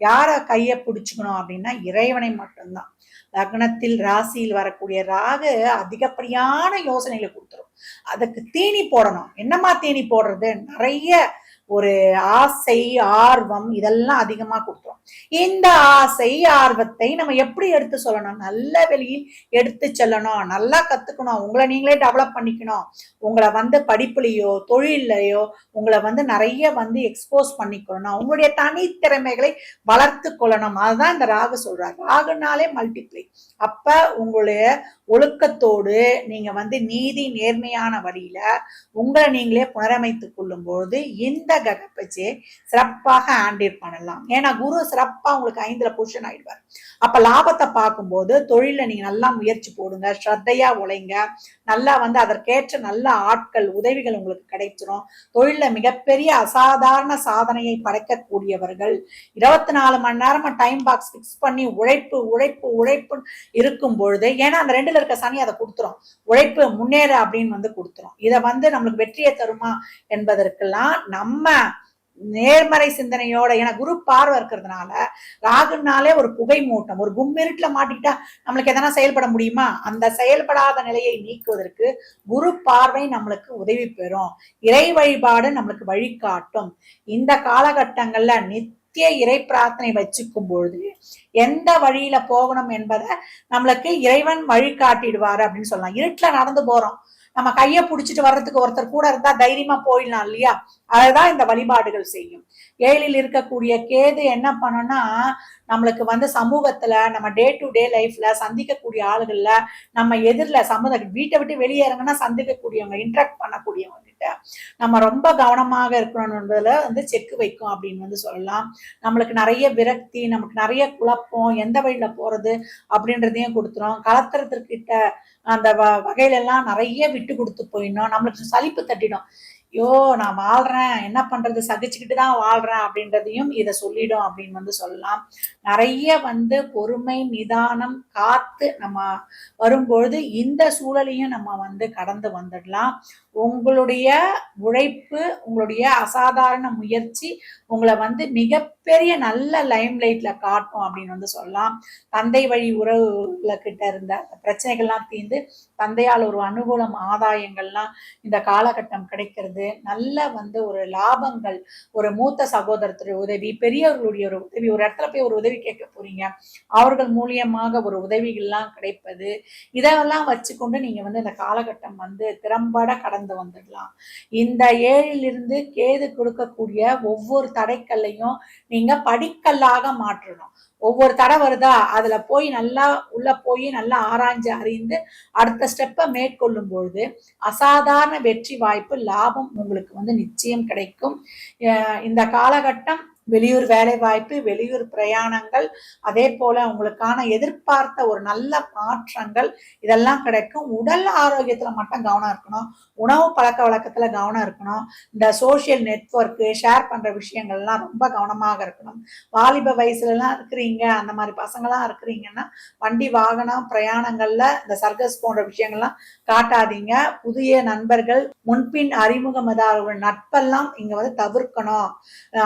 யாரை கையை பிடிச்சிக்கணும் அப்படின்னா இறைவனை மட்டும்தான். லக்னத்தில் ராசியில் வரக்கூடிய ராகு அதிகப்படியான யோசனைகளை கொடுத்துரும். அதுக்கு தீனி போடணும். என்னம்மா தீனி போடுறது? நிறைய ஒரு ஆசை ஆர்வம் இதெல்லாம் அதிகமா கொடுத்துரும். இந்த ஆசை ஆர்வத்தை நம்ம எப்படி எடுத்து சொல்லணும்? நல்ல வெளியில் எடுத்து செல்லணும். நல்லா கத்துக்கணும். உங்களை நீங்களே டெவலப் பண்ணிக்கணும். உங்களை வந்து படிப்புலையோ தொழிலையோ உங்களை வந்து நிறைய வந்து எக்ஸ்போஸ் பண்ணிக்கணும். உங்களுடைய தனித்திறமைகளை வளர்த்து கொள்ளணும். அதுதான் இந்த ராகு சொல்றாரு. ராகுனாலே மல்டிப்ளை அப்ப உங்களுடைய ஒழுக்கத்தோடு நீங்க வந்து நீதி நேர்மையான வழியில உங்களை நீங்களே புனரமைத்துக் கொள்ளும் பொழுது இந்த ககப்பச்சே சிறப்பாக ஹேண்டில் பண்ணலாம். ஏன்னா குரு சிறப்பா உங்களுக்கு ஐந்துல புருஷன் ஆயிடுவார். அப்ப லாபத்தை பார்க்கும்போது தொழில நீங்க நல்லா முயற்சி போடுங்க ஸ்ரத்தையா உழைங்க நல்லா வந்து அதற்கேற்ற நல்ல ஆட்கள் உதவிகள் உங்களுக்கு கிடைச்சிரும். தொழில மிகப்பெரிய அசாதாரண சாதனையை படைக்கக்கூடியவர்கள் இருபத்தி நாலு மணி நேரமா டைம் பாக்ஸ் ஃபிக்ஸ் பண்ணி உழைப்பு உழைப்பு உழைப்பு இருக்கும் பொழுது ஏன்னா அந்த ரெண்டுல இருக்க சனி அதை கொடுத்துரும். உழைப்பு முன்னேற அப்படின்னு வந்து கொடுத்துரும். இதை வந்து நம்மளுக்கு வெற்றியை தருமா என்பதற்கெல்லாம் நம்ம நேர்மறை சிந்தனையோட ஏன்னா குரு பார்வை இருக்கிறதுனால ராகுனாலே ஒரு புகை மூட்டம் ஒரு கும்மிருட்டில் மாட்டிக்கிட்டா நம்மளுக்கு எதனா செயல்பட முடியுமா? அந்த செயல்படாத நிலையை நீக்குவதற்கு குரு பார்வை நம்மளுக்கு உதவி பெறும். இறை வழிபாடு நம்மளுக்கு வழிகாட்டும். இந்த காலகட்டங்கள்ல நித்திய இறை பிரார்த்தனை வச்சுக்கும் பொழுது எந்த வழியில போகணும் என்பதை நம்மளுக்கு இறைவன் வழி காட்டிடுவாரு அப்படின்னு சொல்லலாம். இருட்டுல நடந்து போறோம். நம்ம கையை பிடிச்சிட்டு வர்றதுக்கு ஒருத்தர் கூட இருந்தா தைரியமா போயிடலாம் இல்லையா? அதுதான் இந்த வழிபாடுகள் செய்யும். ஏழில் இருக்கக்கூடிய கேது என்ன பண்ணும்னா நம்மளுக்கு வந்து சமூகத்துல நம்ம டே டு டே லைஃப்ல சந்திக்கக்கூடிய ஆளுகள்ல நம்ம எதிரில் சமுதாய வீட்டை விட்டு வெளியே சந்திக்கக்கூடியவங்க இன்ட்ராக்ட் பண்ணக்கூடியவங்க. கிட்ட நம்ம ரொம்ப கவனமாக இருக்கணும் என்பதுல வந்து செக் வைக்கும் அப்படின்னு வந்து சொல்லலாம். நம்மளுக்கு நிறைய விரக்தி நமக்கு நிறைய குழப்பம் எந்த வழியில போறது அப்படின்றதையும் கொடுத்துரும். கலத்திரத்திற்கிட்ட அந்த வ வகையில எல்லாம் நிறைய விட்டு கொடுத்து போயிடணும். நம்மளுக்கு சலிப்பு தட்டிடும். ஐயோ நான் வாழ்றேன். என்ன பண்றது? சகிச்சுக்கிட்டு தான் வாழ்றேன் அப்படின்றதையும் இதை சொல்லிடும் அப்படின்னு வந்து சொல்லலாம். நிறைய வந்து பொறுமை நிதானம் காத்து நம்ம வரும்பொழுது இந்த சூழலையும் நம்ம வந்து கடந்து வந்துடலாம். உங்களுடைய உழைப்பு உங்களுடைய அசாதாரண முயற்சி உங்களை வந்து மிகப்பெரிய நல்ல லைம் லைட்ல காட்டும் அப்படின்னு வந்து சொல்லலாம். தந்தை வழி உறவுல கிட்ட இருந்த பிரச்சனைகள்லாம் தீர்ந்து தந்தையால் ஒரு அனுகூலம் ஆதாயங்கள்லாம் இந்த காலகட்டம் கிடைக்கிறது. நல்ல வந்து ஒரு லாபங்கள் ஒரு மூத்த சகோதரத்துடைய உதவி பெரியவர்களுடைய ஒரு உதவி ஒரு இடத்துல போய் ஒரு உதவி கேட்க போறீங்க. அவர்கள் மூலியமாக ஒரு உதவிகள்லாம் கிடைப்பது. இதெல்லாம் வச்சுக்கொண்டு நீங்க வந்து இந்த காலகட்டம் வந்து திறம்பட கடந்து வந்துடலாம். இந்த ஏழிலிருந்து கேது கொடுக்கக்கூடிய ஒவ்வொரு தடைக்கல்லையும் நீங்க படிக்கல்லாக மாற்றணும். ஒவ்வொரு தடை வருதா? அதுல போய் நல்லா உள்ள போய் நல்லா ஆராய்ஞ்சு அறிந்து அடுத்த ஸ்டெப்பை மேற்கொள்ளும் பொழுது அசாதாரண வெற்றி வாய்ப்பு லாபம் உங்களுக்கு வந்து நிச்சயம் கிடைக்கும். இந்த காலகட்டம் வெளியூர் வேலை வாய்ப்பு வெளியூர் பிரயாணங்கள் அதே போல உங்களுக்கான எதிர்பார்த்த ஒரு நல்ல மாற்றங்கள் இதெல்லாம் கிடைக்கும். உடல் ஆரோக்கியத்துல மட்டும் கவனம் இருக்கணும். உணவு பழக்க வழக்கத்துல கவனம் இருக்கணும். இந்த சோஷியல் நெட்வொர்க்கு ஷேர் பண்ற விஷயங்கள்லாம் ரொம்ப கவனமாக இருக்கணும். வாலிப வயசுலலாம் இருக்கிறீங்க அந்த மாதிரி பசங்களாம் இருக்கிறீங்கன்னா வண்டி வாகனம் பிரயாணங்கள்ல இந்த சர்க்கஸ் போன்ற விஷயங்கள்லாம் காட்டாதீங்க. புதிய நண்பர்கள் முன்பின் அறிமுகம் நட்பெல்லாம் இங்க வந்து தவிர்க்கணும்.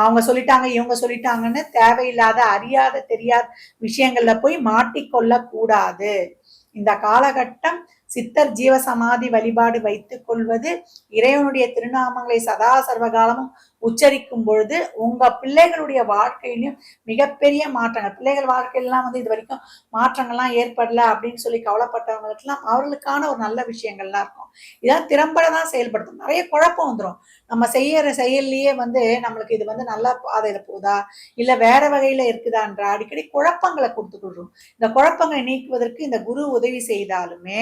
அவங்க சொல்லிட்டாங்க இவங்க சொல்லிட்டாங்கன்னு தேவையில்லாத அறியாத தெரியாத விஷயங்கள்ல போய் மாட்டிக்கொள்ள கூடாது இந்த காலகட்டம் சித்தர் ஜீவசமாதி வழிபாடு வைத்துக் கொள்வது இறைவனுடைய திருநாமங்களை சதா சர்வகாலமும் உச்சரிக்கும் பொழுது உங்க பிள்ளைகளுடைய வாழ்க்கையிலும் மிகப்பெரிய மாற்றங்கள் பிள்ளைகள் வாழ்க்கையிலாம் வந்து இது வரைக்கும் மாற்றங்கள்லாம் ஏற்படல அப்படின்னு சொல்லி கவலைப்பட்டவங்களுக்கெல்லாம் அவர்களுக்கான ஒரு நல்ல விஷயங்கள்லாம் இருக்கும். இதெல்லாம் திறம்பட தான் செயல்படுத்தும். நிறைய குழப்பம் வந்துடும் நம்ம செய்யற செயல்லையே வந்து நம்மளுக்கு இது வந்து நல்லா பாதையில போதா? இல்ல வேற வகையில இருக்குதான்ற? அடிக்கடி குழப்பங்களை கொடுத்துக்கிடுறோம் இந்த குழப்பங்களை நீக்குவதற்கு இந்த குரு உதவி செய்தாலுமே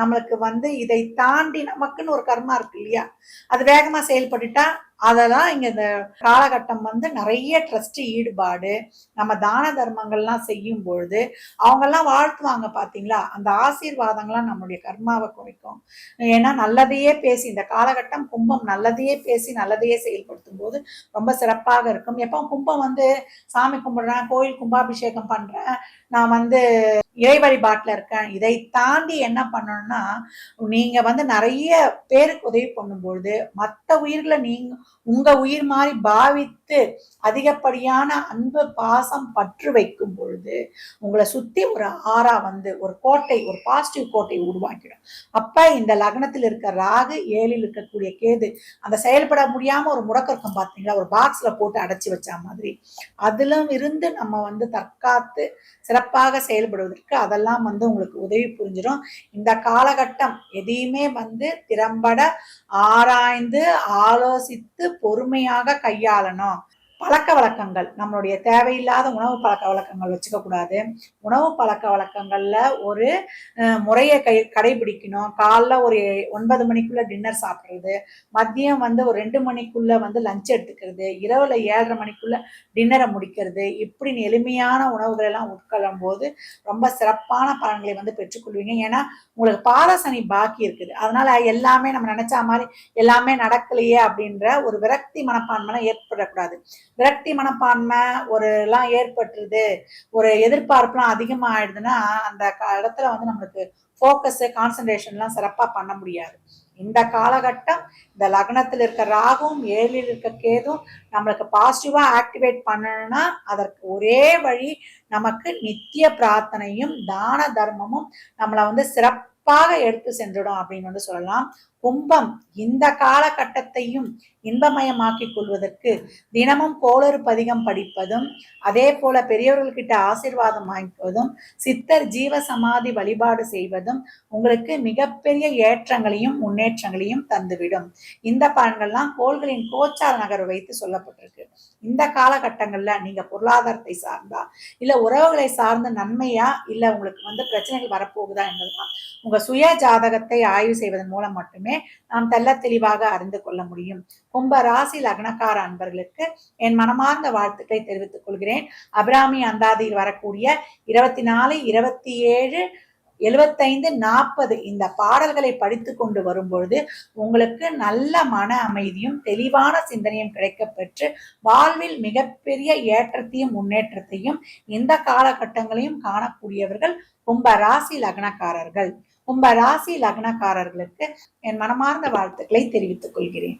நம்மளுக்கு வந்து இதை தாண்டி நமக்குன்னு ஒரு கர்மா இருக்கு இல்லையா? அது வேகமாக செயல்பட்டுட்டா அதெல்லாம் இங்கே இந்த காலகட்டம் வந்து நிறைய ட்ரஸ்ட் ஈடுபாடு நம்ம தான தர்மங்கள்லாம் செய்யும் பொழுது அவங்கெல்லாம் வாழ்த்துவாங்க பார்த்தீங்களா அந்த ஆசீர்வாதங்கள்லாம் நம்மளுடைய கர்மாவை குறைக்கும். ஏன்னா நல்லதையே பேசி இந்த காலகட்டம் கும்பம் நல்லதையே பேசி நல்லதையே செயல்படுத்தும் போது ரொம்ப சிறப்பாக இருக்கும். எப்போ கும்பம் வந்து சாமி கும்பிடுறேன் கோயில் கும்பாபிஷேகம் பண்ணுறேன் நான் வந்து இறை வழிபாட்டில் இருக்கேன். இதை தாண்டி என்ன பண்ணணும்னா நீங்கள் வந்து நிறைய பேருக்கு உதவி பண்ணும்பொழுது மற்ற உயிர்களை நீங்கள் உங்க உயிர் மாதிரி பாவித்து அதிகப்படியான அன்பு பாசம் பற்று வைக்கும் பொழுது உங்களை சுத்தி ஒரு ஆறா வந்து ஒரு கோட்டை ஒரு பாசிட்டிவ் கோட்டை உருவாக்கிடும். அப்ப இந்த லக்னத்தில் இருக்க ராகு ஏழில் இருக்கக்கூடிய கேது அந்த செயல்பட முடியாம ஒரு முடக்கம் இருக்கும் பாத்தீங்களா? ஒரு பாக்ஸ்ல போட்டு அடைச்சி வச்ச மாதிரி. அதிலும் இருந்து நம்ம வந்து தற்காத்து சிறப்பாக செயல்படுவதற்கு அதெல்லாம் வந்து உங்களுக்கு உதவி புரிஞ்சிடும். இந்த காலகட்டம் எதையுமே வந்து திறம்பட ஆராய்ந்து ஆலோசித்து பொறுமையாக கையாளணும். பழக்க வழக்கங்கள். நம்மளுடைய தேவையில்லாத உணவு பழக்க வழக்கங்கள் வச்சுக்கக்கூடாது. உணவு பழக்க வழக்கங்களில் ஒரு முறையை கை கடைபிடிக்கணும். காலைல ஒரு ஒன்பது மணிக்குள்ளே டின்னர் சாப்பிட்றது. மதியம் வந்து ஒரு ரெண்டு மணிக்குள்ளே வந்து லஞ்ச் எடுத்துக்கிறது. இரவில் ஏழரை மணிக்குள்ளே டின்னரை முடிக்கிறது. இப்படி எளிமையான உணவுகள் எல்லாம் உட்கொள்ளும் போது ரொம்ப சிறப்பான பலன்களை வந்து பெற்றுக்கொள்வீங்க. ஏன்னா உங்களுக்கு பாதசனி பாக்கி இருக்குது. அதனால் எல்லாமே நம்ம நினச்சா மாதிரி எல்லாமே நடக்கலையே அப்படின்ற ஒரு விரக்தி மனப்பான்மை ஏற்படக்கூடாது. விரக்தி மனப்பான்மை ஒரு எல்லாம் ஏற்பட்டுருது. ஒரு எதிர்பார்ப்புலாம் அதிகமாயிடுதுன்னா அந்த இடத்துல வந்து நம்மளுக்கு ஃபோக்கஸு கான்சன்ட்ரேஷன்லாம் சிறப்பா பண்ண முடியாது. இந்த காலகட்டம் இந்த லக்னத்தில் இருக்க ராகும் ஏழில் இருக்க கேதும் நம்மளுக்கு பாசிட்டிவாக ஆக்டிவேட் பண்ணணும்னா அதற்கு ஒரே வழி நமக்கு நித்திய பிரார்த்தனையும் தான தர்மமும் நம்மளை வந்து சிறப்பாக எடுத்து சென்றுடும் அப்படின்னு வந்து சொல்லலாம். கும்பம் இந்த காலகட்டத்தையும் இன்பமயமாக்கிக் கொள்வதற்கு தினமும் கோளறு பதிகம் படிப்பதும் அதே போல பெரியவர்கள்கிட்ட ஆசீர்வாதம் வாங்கிப்பதும் சித்தர் ஜீவ சமாதி வழிபாடு செய்வதும் உங்களுக்கு மிகப்பெரிய ஏற்றங்களையும் முன்னேற்றங்களையும் தந்துவிடும். இந்த பலன்கள்லாம் கோள்களின் கோச்சார நகர் வைத்து சொல்லப்பட்டிருக்கு. இந்த காலகட்டங்கள்ல நீங்க பொருளாதாரத்தை சார்ந்தா இல்ல உறவுகளை சார்ந்த நன்மையா இல்ல உங்களுக்கு வந்து பிரச்சனைகள் வரப்போகுதா என்பதுதான். உங்க சுய ஜாதகத்தை ஆய்வு செய்வதன் மூலம் மட்டுமே நாம் தெல்ல தெளிவாக அறிந்து கொள்ள முடியும். கும்ப ராசி லக்னக்கார அன்பர்களுக்கு என் மனமார்ந்த வாழ்த்துக்களை தெரிவித்துக் கொள்கிறேன். அபிராமி அந்தாதியில் வரக்கூடிய இருபத்தி நாலு இருபத்தி ஏழு எழுபத்தைந்து நாற்பது இந்த பாடல்களை படித்து கொண்டு வரும்பொழுது உங்களுக்கு நல்ல மன அமைதியும் தெளிவான சிந்தனையும் கிடைக்கப்பெற்று வாழ்வில் மிகப்பெரிய ஏற்றத்தையும் முன்னேற்றத்தையும் இந்த காலகட்டங்களையும் காணக்கூடியவர்கள் கும்ப ராசி லக்னக்காரர்கள். உங்கள் ராசி லக்னக்காரர்களுக்கு என் மனமார்ந்த வாழ்த்துக்களை தெரிவித்துக் கொள்கிறேன்.